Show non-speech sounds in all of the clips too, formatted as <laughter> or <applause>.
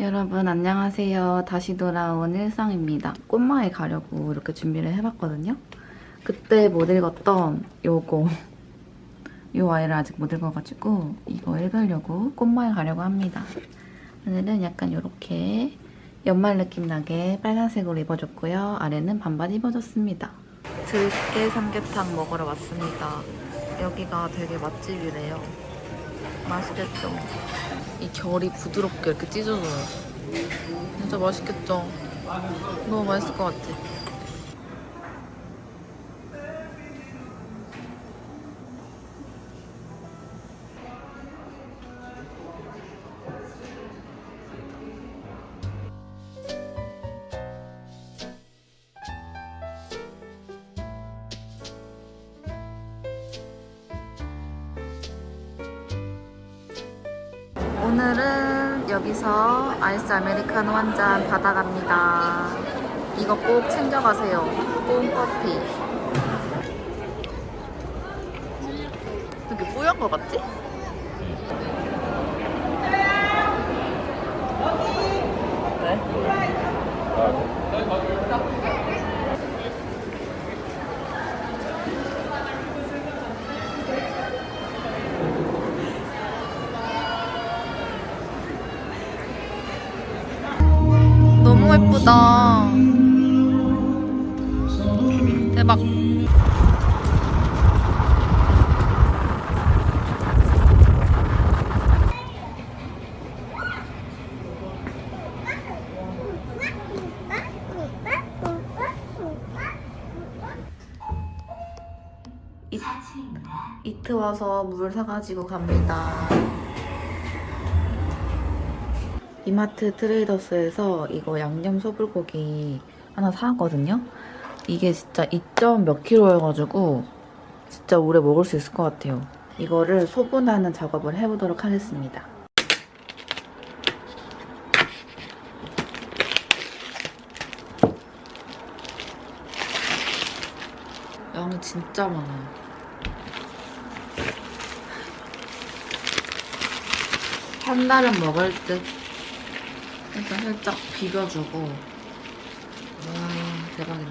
여러분 안녕하세요. 다시 돌아온 일상입니다. 꽃마에 가려고 이렇게 준비를 해봤거든요. 그때 못 읽었던 요거 요 아이를 아직 못 읽어가지고 이거 읽으려고 꽃마에 가려고 합니다. 오늘은 약간 이렇게 연말 느낌 나게 빨간색으로 입어줬고요. 아래는 반반 입어줬습니다. 들깨 삼계탕 먹으러 왔습니다. 여기가 되게 맛집이래요. 맛있겠죠? 이 결이 부드럽게 이렇게 찢어져요. 진짜 맛있겠죠? 너무 맛있을 것 같아. 여기서 아이스 아메리카노 한 잔 받아갑니다. 이거 꼭 챙겨가세요. 뽕커피. 되게 뽀얀 것 같지? 예쁘다. 대박. 이, 이트 와서 물 사가지고 갑니다. 이마트 트레이더스에서 이거 양념 소불고기 하나 사왔거든요. 이게 진짜 2점 몇 킬로여가지고 진짜 오래 먹을 수 있을 것 같아요. 이거를 소분하는 작업을 해보도록 하겠습니다. 양이 진짜 많아요. 한 달은 먹을 듯. 일단 살짝 비벼주고. 와, 대박인데?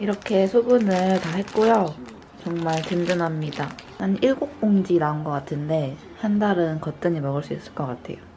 이렇게 소분을 다 했고요. 정말 든든합니다. 한 7봉지 나온 것 같은데 한 달은 거뜬히 먹을 수 있을 것 같아요.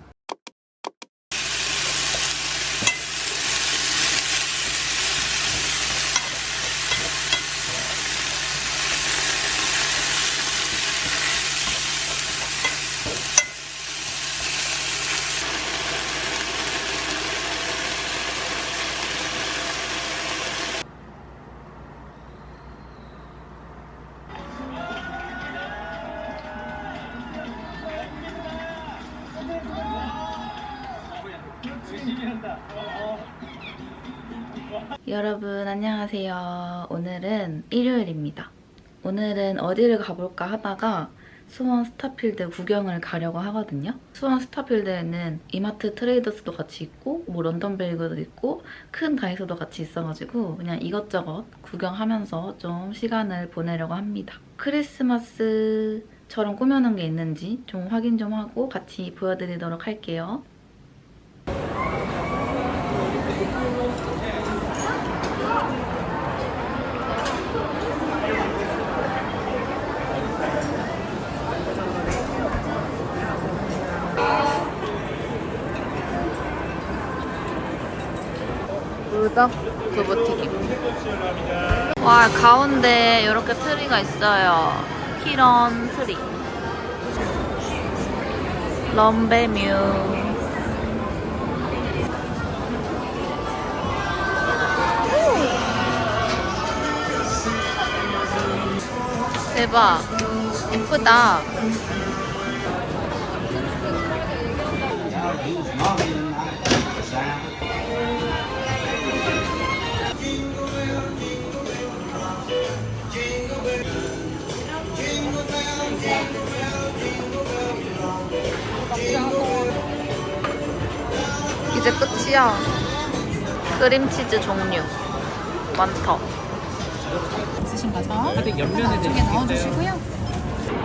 안녕하세요. 오늘은 일요일입니다. 오늘은 어디를 가볼까 하다가 수원 스타필드 구경을 가려고 하거든요. 수원 스타필드에는 이마트 트레이더스도 같이 있고 뭐 런던 베이글도 있고 큰 다이소도 같이 있어가지고 그냥 이것저것 구경하면서 좀 시간을 보내려고 합니다. 크리스마스처럼 꾸며놓은 게 있는지 좀 확인 좀 하고 같이 보여드리도록 할게요. 우덕 두부튀김 와 가운데 이렇게 트리가 있어요. 키런 트리. 럼베뮤. 대박. 예쁘다. 이제 끝이야. 크림치즈 종류. 많다. 있으신 거죠? 하여튼 옆면에 쪽에 넣어주시고요.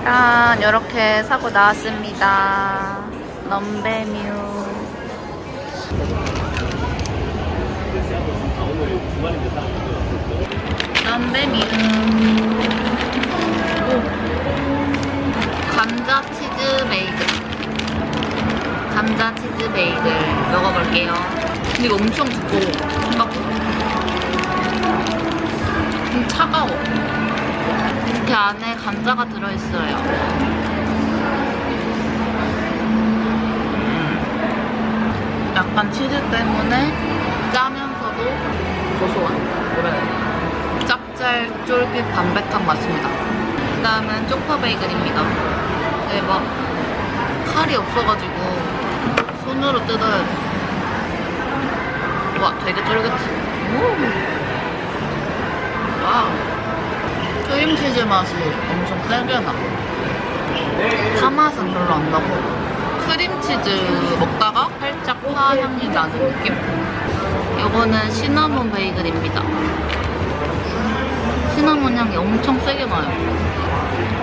짠, 이렇게 사고 나왔습니다. 럼베뮤. 럼베뮤. 오. 감자 치즈 베이 글. 감자 치즈 베이글 먹어볼게요. 근데 이거 엄청 두꺼워. 생각보다. 좀 차가워. 이렇게 안에 감자가 들어있어요. 음. 약간 치즈 때문에 짜면서도 고소한 그래. 짭짤 쫄깃 담백한 맛입니다. 그 다음은 쪽파 베이글입니다. 대박. 칼이 없어가지고 손으로 뜯어야 돼. 와, 되게 쫄깃해. 오. 와우. 크림치즈 맛이 엄청 세게 나. 파 맛은 별로 안 나고 크림치즈 먹다가 살짝 파 향이 나는 느낌? 이거는 시나몬 베이글입니다. 시나몬 향이 엄청 세게 나요.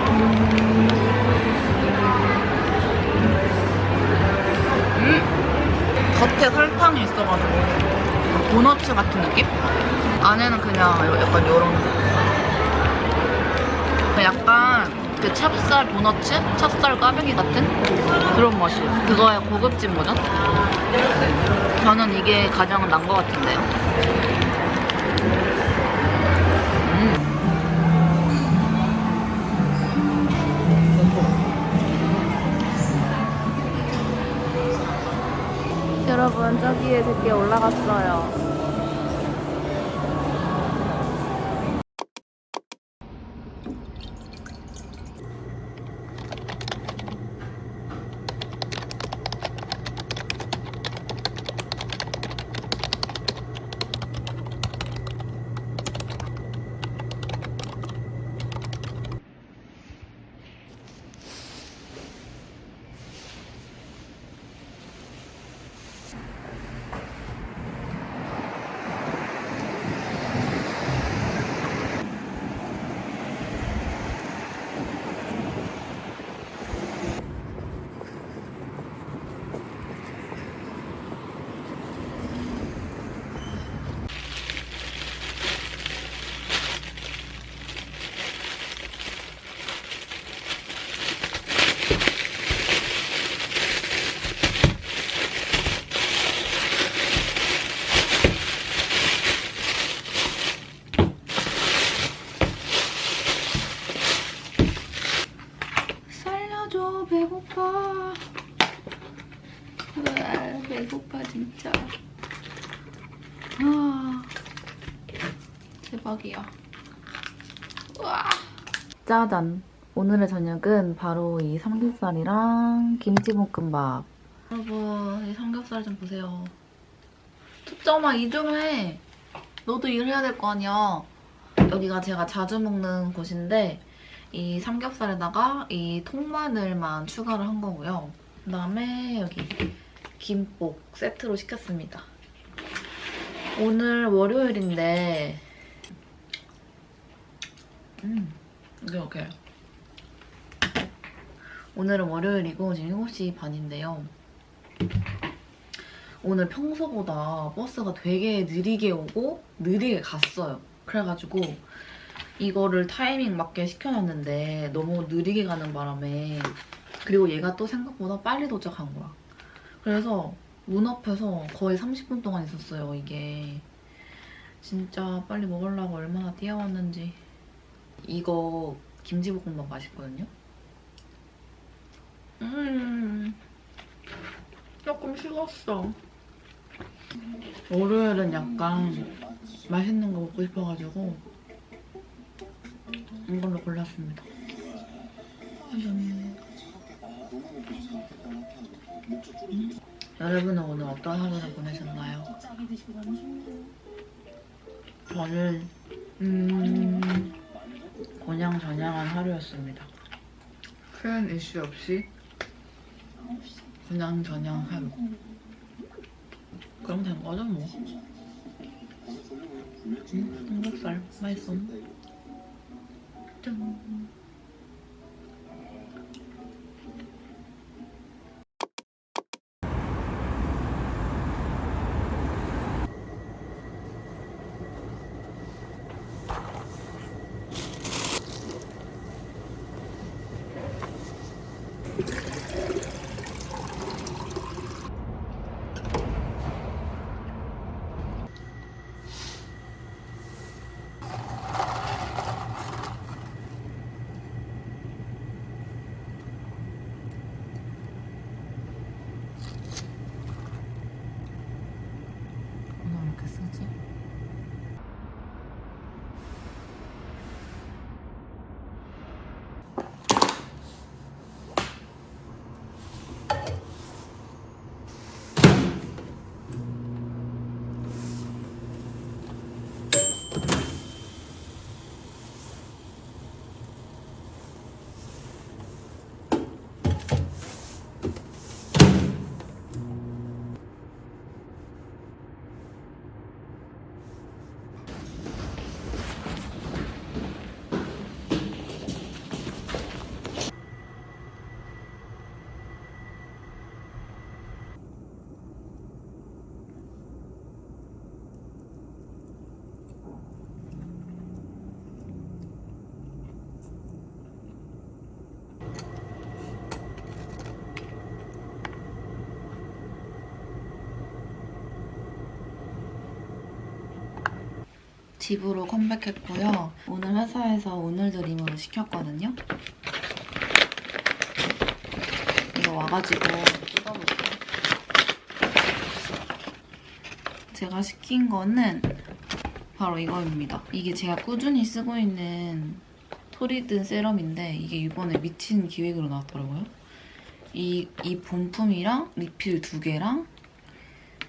음! 겉에 설탕이 있어가지고 도너츠 같은 느낌? 안에는 그냥 약간 요런 약간 그 찹쌀 도너츠? 찹쌀 꽈배기 같은 그런 맛이에요. 그거의 고급진 버전? 저는 이게 가장 난 것 같은데요. 여러분 저기에 제게 올라갔어요. 살려줘 배고파 으아, 배고파 진짜 아 대박이야 우와 짜잔 오늘의 저녁은 바로 이 삼겹살이랑 김치볶음밥 여러분 이 삼겹살 좀 보세요 초점아 이 좀 해 너도 일해야 될 거 아니야 여기가 제가 자주 먹는 곳인데 이 삼겹살에다가 이 통마늘만 추가를 한 거고요. 그다음에 여기 김복 세트로 시켰습니다. 오늘 월요일인데 음 이렇게 오늘은 월요일이고 지금 7시 반인데요. 오늘 평소보다 버스가 되게 느리게 오고 느리게 갔어요. 그래가지고 이거를 타이밍 맞게 시켜놨는데 너무 느리게 가는 바람에 그리고 얘가 또 생각보다 빨리 도착한 거야. 그래서 문 앞에서 거의 30분 동안 있었어요, 이게. 진짜 빨리 먹으려고 얼마나 뛰어왔는지. 이거 김치볶음밥 맛있거든요? 음, 조금 식었어. 월요일은 약간 맛있는 거 먹고 싶어가지고 이걸로 골랐습니다. 음. 여러분은 오늘 어떤 하루를 보내셨나요? 저는 음, 곤양전양한 하루였습니다. 큰 이슈 없이 곤양전양 하루. 그럼 된 거죠 뭐. 음, 삼겹살 맛있어. 짠. 집으로 컴백했고요. 오늘 회사에서 오늘 드림으로 시켰거든요. 이거 와가지고 뜯어볼게요. 제가 시킨 거는 바로 이거입니다. 이게 제가 꾸준히 쓰고 있는 토리든 세럼인데 이게 이번에 미친 기획으로 나왔더라고요. 이, 이 본품이랑 리필 두 개랑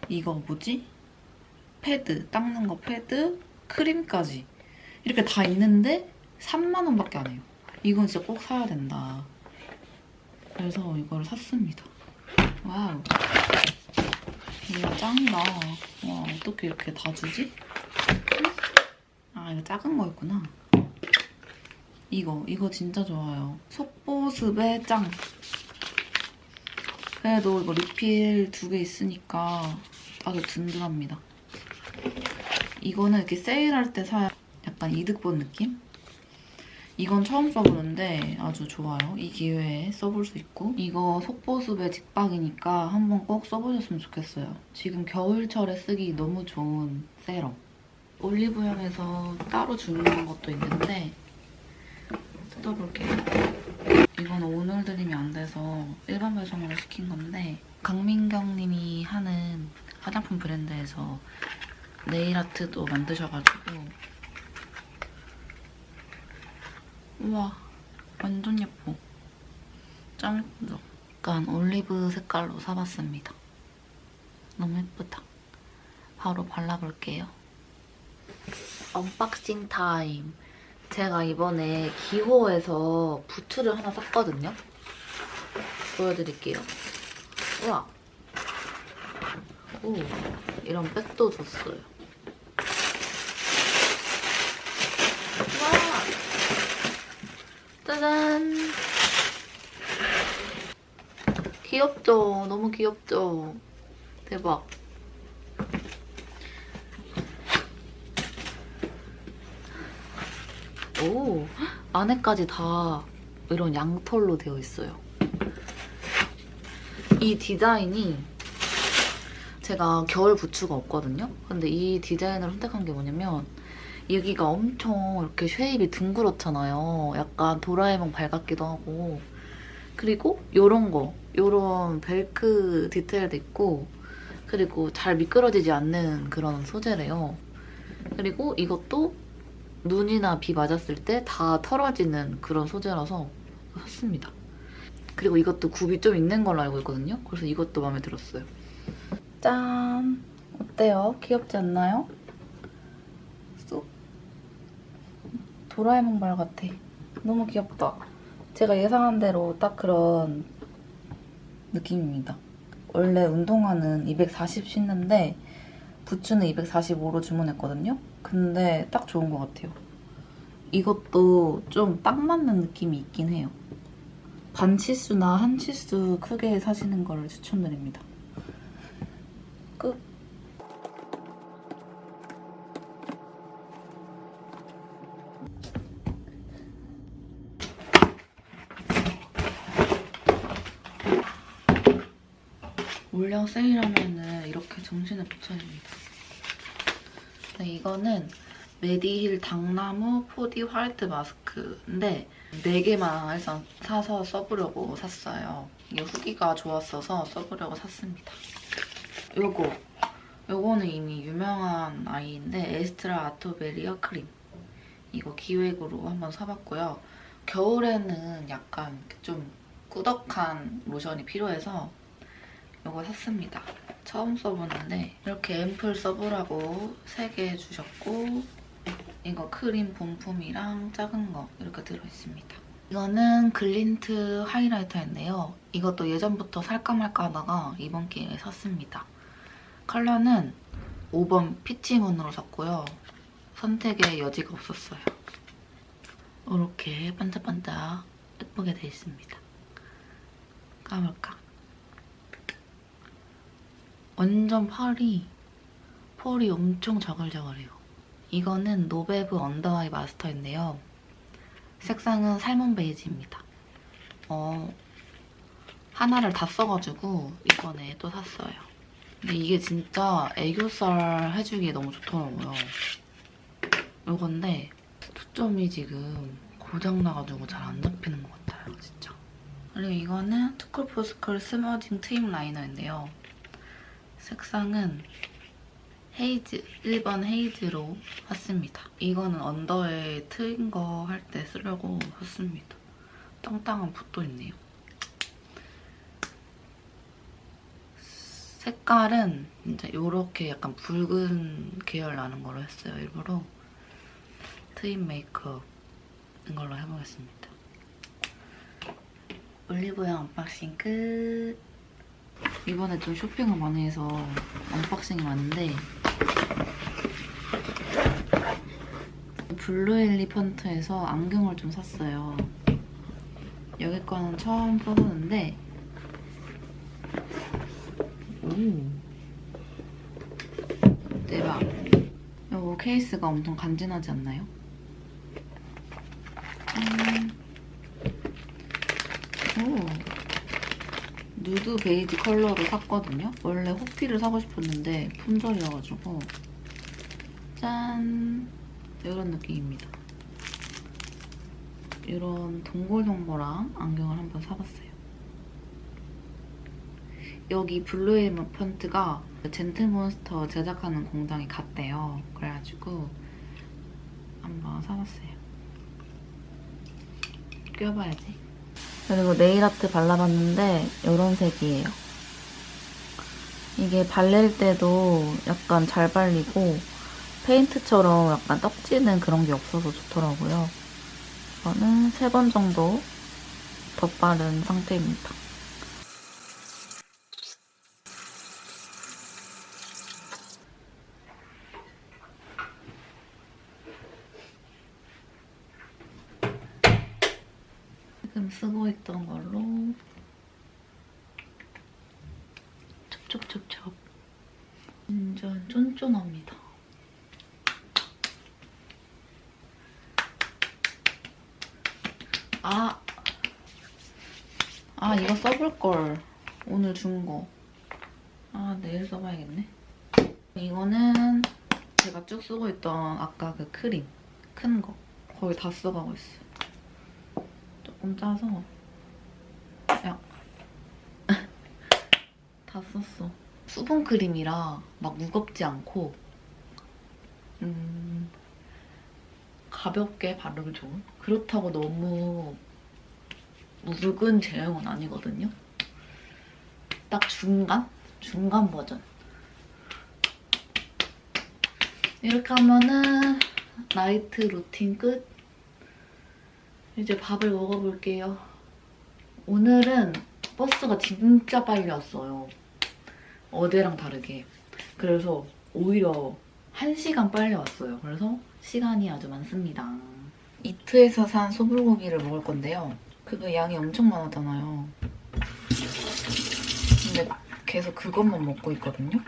이거 뭐지? 패드, 닦는 거 패드, 크림까지 이렇게 다 있는데 3만 원밖에 안 해요. 이건 진짜 꼭 사야 된다. 그래서 이거를 샀습니다. 와우. 이거 짱이다. 와, 어떻게 이렇게 다 주지? 아, 이거 작은 거였구나. 이거, 이거 진짜 좋아요. 속보습의 짱. 그래도 이거 리필 두 개 있으니까 아주 든든합니다. 이거는 이렇게 세일할 때 사야 약간 이득 본 느낌? 이건 처음 써보는데 아주 좋아요. 이 기회에 써볼 수 있고 이거 속보습의 직박이니까 한번 꼭 써보셨으면 좋겠어요. 지금 겨울철에 쓰기 너무 좋은 세럼. 올리브영에서 따로 주는 것도 있는데 뜯어볼게요. 이건 오늘 드림이 안 돼서 일반 배송으로 시킨 건데 강민경 님이 하는 화장품 브랜드에서 네일 아트도 만드셔가지고. 우와 완전 예뻐. 짱 예쁘죠? 약간 올리브 색깔로 사봤습니다. 너무 예쁘다. 바로 발라볼게요. 언박싱 타임. 제가 이번에 기호에서 부츠를 하나 샀거든요. 보여드릴게요. 우와. 오 이런 백도 줬어요 와! 짜잔! 귀엽죠? 너무 귀엽죠? 대박. 오, 안에까지 다 이런 양털로 되어 있어요. 이 디자인이 제가 겨울 부츠가 없거든요. 근데 이 디자인을 선택한 게 뭐냐면 여기가 엄청 이렇게 쉐입이 둥그렇잖아요. 약간 도라에몽 발 같기도 하고 그리고 요런 거, 요런 벨크 디테일도 있고 그리고 잘 미끄러지지 않는 그런 소재래요. 그리고 이것도 눈이나 비 맞았을 때 다 털어지는 그런 소재라서 샀습니다. 그리고 이것도 굽이 좀 있는 걸로 알고 있거든요. 그래서 이것도 마음에 들었어요. 짠! 어때요? 귀엽지 않나요? 도라에몽 발 같아. 너무 귀엽다. 제가 예상한 대로 딱 그런 느낌입니다. 원래 운동화는 240 신는데 부츠는 245로 주문했거든요. 근데 딱 좋은 것 같아요. 이것도 좀 딱 맞는 느낌이 있긴 해요. 반 치수나 한 치수 크게 사시는 걸 추천드립니다. 끝. 물량 세일하면은 이렇게 정신을 못 차립니다. 네, 이거는 메디힐 당나무 포디 화이트 마스크인데 4개만 일단 사서 써보려고 샀어요. 이게 후기가 좋았어서 써보려고 샀습니다. 요거 요거는 이미 유명한 아이인데 에스트라 아토베리아 크림 이거 기획으로 한번 사봤고요. 겨울에는 약간 좀 꾸덕한 로션이 필요해서 이거 샀습니다. 처음 써보는데 이렇게 앰플 써보라고 3개 주셨고 이거 크림 본품이랑 작은 거 이렇게 들어있습니다. 이거는 글린트 하이라이터인데요. 이것도 예전부터 살까 말까 하다가 이번 기회에 샀습니다. 컬러는 5번 피치문으로 샀고요. 선택의 여지가 없었어요. 이렇게 반짝반짝 예쁘게 돼 있습니다. 까볼까? 완전 펄이 펄이 엄청 자글자글해요. 이거는 노베브 언더아이 마스터인데요. 색상은 살몬 베이지입니다. 어, 하나를 다 써가지고 이번에 또 샀어요. 근데 이게 진짜 애교살 해주기에 너무 좋더라고요. 이건데 초점이 지금 고장나가지고 잘 안 잡히는 것 같아요, 진짜. 그리고 이거는 투쿨포스쿨 스머징 트임 라이너인데요. 색상은 헤이즈, 1번 헤이즈로 샀습니다. 이거는 언더에 트인 거 할 때 쓰려고 샀습니다. 땅땅한 붓도 있네요. 색깔은 이제 이렇게 약간 붉은 계열 나는 걸로 했어요, 일부러. 트임 메이크업 이걸로 해보겠습니다. 올리브영 언박싱 끝. 이번에 좀 쇼핑을 많이 해서 언박싱이 많은데 블루 엘리펀트에서 안경을 좀 샀어요. 여기 거는 처음 써보는데 오 대박 이 케이스가 엄청 간지나지 않나요? 음. 오 누드 베이지 컬러로 샀거든요. 원래 호피를 사고 싶었는데 품절이어가지고 짠 이런 느낌입니다. 이런 동글동글한 안경을 한번 사봤어요. 여기 블루에이먼 펀트가 젠틀몬스터 제작하는 공장이 갔대요. 그래가지고 한번 사봤어요. 껴봐야지. 그리고 네일아트 발라봤는데 이런 색이에요. 이게 발릴 때도 약간 잘 발리고 페인트처럼 약간 떡지는 그런 게 없어서 좋더라고요. 저는 세 번 정도 덧바른 상태입니다. 있던 걸로 촉촉촉촉 완전 쫀쫀합니다. 아, 아 이거 써볼 걸 오늘 준 거. 아, 내일 써봐야겠네. 이거는 제가 쭉 쓰고 있던 아까 그 크림. 큰 거. 거의 다 써가고 있어요. 조금 짜서. 다 썼어. 수분 크림이라 막 무겁지 않고, 음, 가볍게 바르기 좋은? 그렇다고 너무 묽은 제형은 아니거든요. 딱 중간? 중간 버전. 이렇게 하면은 나이트 루틴 끝. 이제 밥을 먹어볼게요. 오늘은 버스가 진짜 빨리 왔어요. 어제랑 다르게. 그래서 오히려 1시간 빨리 왔어요. 그래서 시간이 아주 많습니다. 이트에서 산 소불고기를 먹을 건데요. 그거 양이 엄청 많았잖아요. 근데 계속 그것만 먹고 있거든요.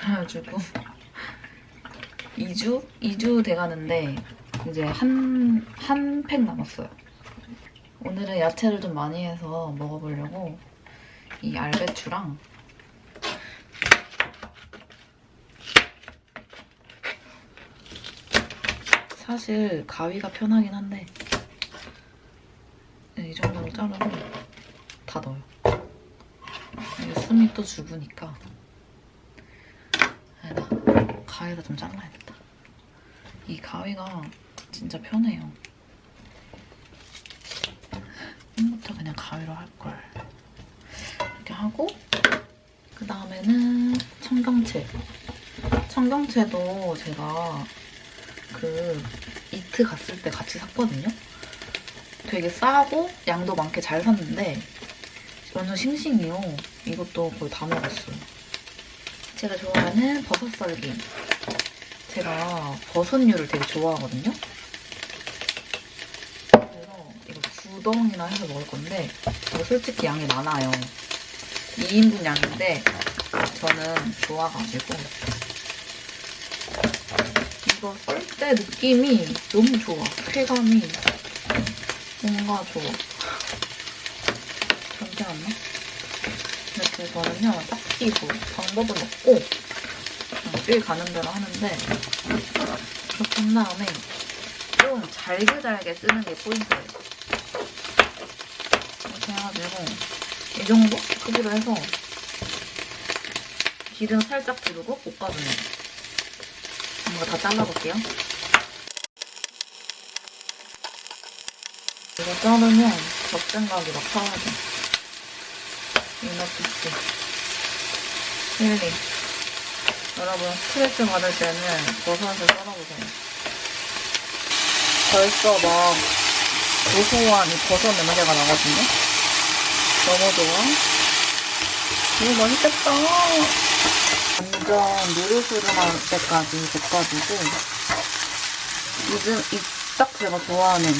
그래가지고 <laughs> 2주? 2주 돼가는데 이제 한, 한 팩 남았어요. 오늘은 야채를 좀 많이 해서 먹어보려고 이 알배추랑 사실 가위가 편하긴 한데 네, 이 정도로 자르고 다 넣어요. 이게 숨이 또 죽으니까 아니다. 가위로 좀 잘라야겠다. 이 가위가 진짜 편해요. 처음부터 그냥 가위로 할걸. 이렇게 하고 그 다음에는 청경채. 청경채도 제가 그 이트 갔을 때 같이 샀거든요. 되게 싸고 양도 많게 잘 샀는데 완전 싱싱해요. 이것도 거의 다 먹었어요. 제가 좋아하는 버섯 썰기. 제가 버섯류를 되게 좋아하거든요. 그래서 이거 두 덩이나 해서 먹을 건데 이거 솔직히 양이 많아요. 2인분 양인데 저는 좋아가지고 이거 썰 때 느낌이 너무 좋아. 쾌감이 뭔가 좋아. 잠시만요. 이렇게 저는요 딱히 뭐 방법은 없고 삘 가는 대로 하는데 그렇게 한 다음에 좀 잘게 잘게 쓰는 게 포인트예요. 이렇게 해가지고 이 정도 크기로 해서 기름 살짝 두르고 볶아주는 거. 이거 다 잘라볼게요. 이거 자르면 적정각이 막 사라져. 이너피스. 힐링. 여러분, 스트레스 받을 때는 버섯을 썰어보세요. 벌써 막 고소한 이 버섯 냄새가 나거든요? 너무 좋아. 이거 맛있겠다. 완전 누르스름할 때까지 볶아주고 요즘 이 딱 제가 좋아하는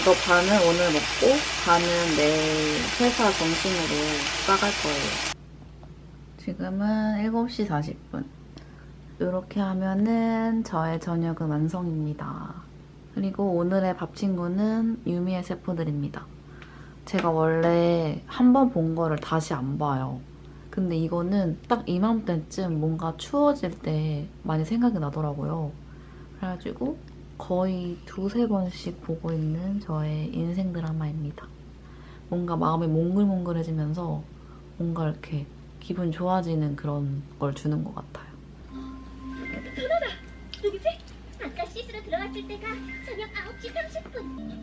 이거 반은 오늘 먹고 반은 내일 회사 점심으로 싸갈 거예요. 지금은 7시 40분. 이렇게 하면은 저의 저녁은 완성입니다. 그리고 오늘의 밥 친구는 유미의 세포들입니다. 제가 원래 한 번 본 거를 다시 안 봐요. 근데 이거는 딱 이맘때쯤 뭔가 추워질 때 많이 생각이 나더라고요. 그래가지고 거의 두세 번씩 보고 있는 저의 인생 드라마입니다. 뭔가 마음이 몽글몽글해지면서 뭔가 이렇게 기분 좋아지는 그런 걸 주는 것 같아요. 누구지? 아까 씻으러 들어갔을 때가 저녁 9시 30분.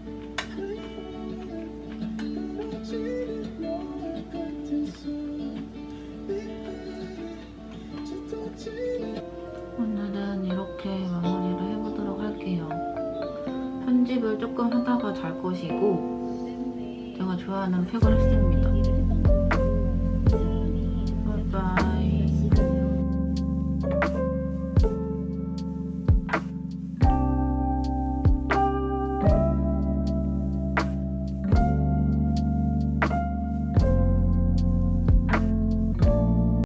오늘은 이렇게 마무리를 할게요. 편집을 조금 하다가 잘 것이고 제가 좋아하는 팩을 했습니다. 바이바이.